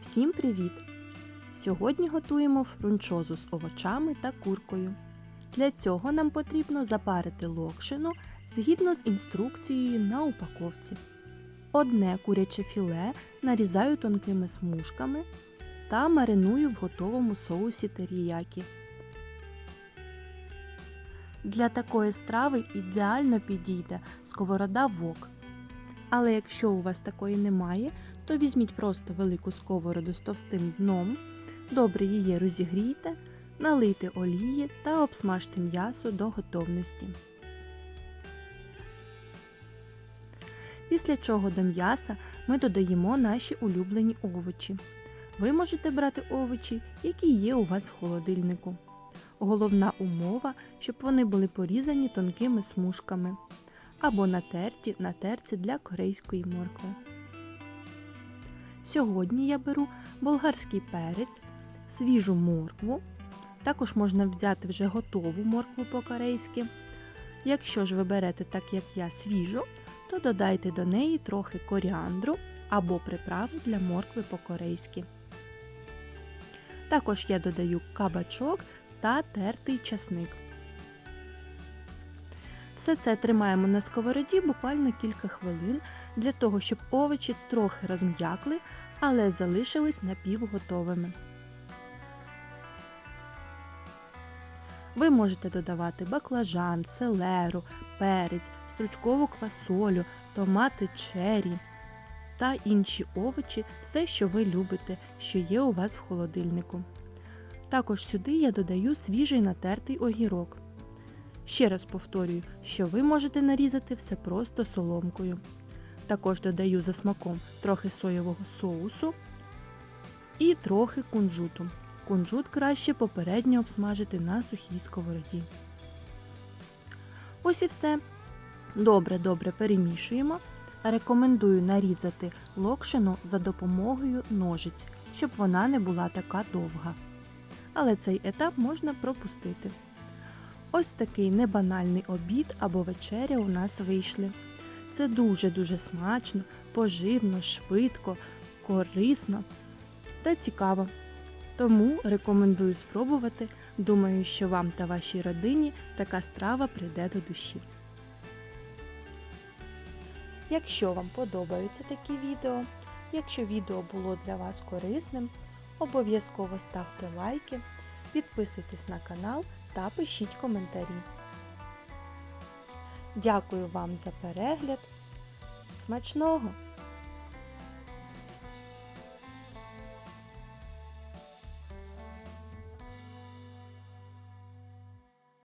Всім привіт! Сьогодні готуємо фрунчозу з овочами та куркою. Для цього нам потрібно запарити локшину згідно з інструкцією на упаковці. Одне куряче філе нарізаю тонкими смужками та мариную в готовому соусі теріякі. Для такої страви ідеально підійде сковорода вок. Але якщо у вас такої немає, то візьміть просто велику сковороду з товстим дном, добре її розігрійте, налийте олії та обсмажте м'ясо до готовності. Після чого до м'яса ми додаємо наші улюблені овочі. Ви можете брати овочі, які є у вас в холодильнику. Головна умова, щоб вони були порізані тонкими смужками або натерті на терці для корейської моркви. Сьогодні я беру болгарський перець, свіжу моркву. Також можна взяти вже готову моркву по-корейськи. Якщо ж ви берете так, як я, свіжу, то додайте до неї трохи коріандру або приправу для моркви по-корейськи. Також я додаю кабачок та тертий часник. Все це тримаємо на сковороді буквально кілька хвилин для того, щоб овочі трохи розм'якли, але залишились напівготовими. Ви можете додавати баклажан, селеру, перець, стручкову квасолю, томати чері та інші овочі, все, що ви любите, що є у вас в холодильнику. Також сюди я додаю свіжий натертий огірок. Ще раз повторюю, що ви можете нарізати все просто соломкою. Також додаю за смаком трохи соєвого соусу і трохи кунжуту. Кунжут краще попередньо обсмажити на сухій сковороді. Ось і все. Добре-добре перемішуємо. Рекомендую нарізати локшину за допомогою ножиць, щоб вона не була така довга. Але цей етап можна пропустити. Ось такий небанальний обід або вечеря у нас вийшли. Це дуже-дуже смачно, поживно, швидко, корисно та цікаво. Тому рекомендую спробувати. Думаю, що вам та вашій родині така страва прийде до душі. Якщо вам подобаються такі відео, якщо відео було для вас корисним, обов'язково ставте лайки, підписуйтесь на канал та пишіть коментарі. Дякую вам за перегляд. Смачного!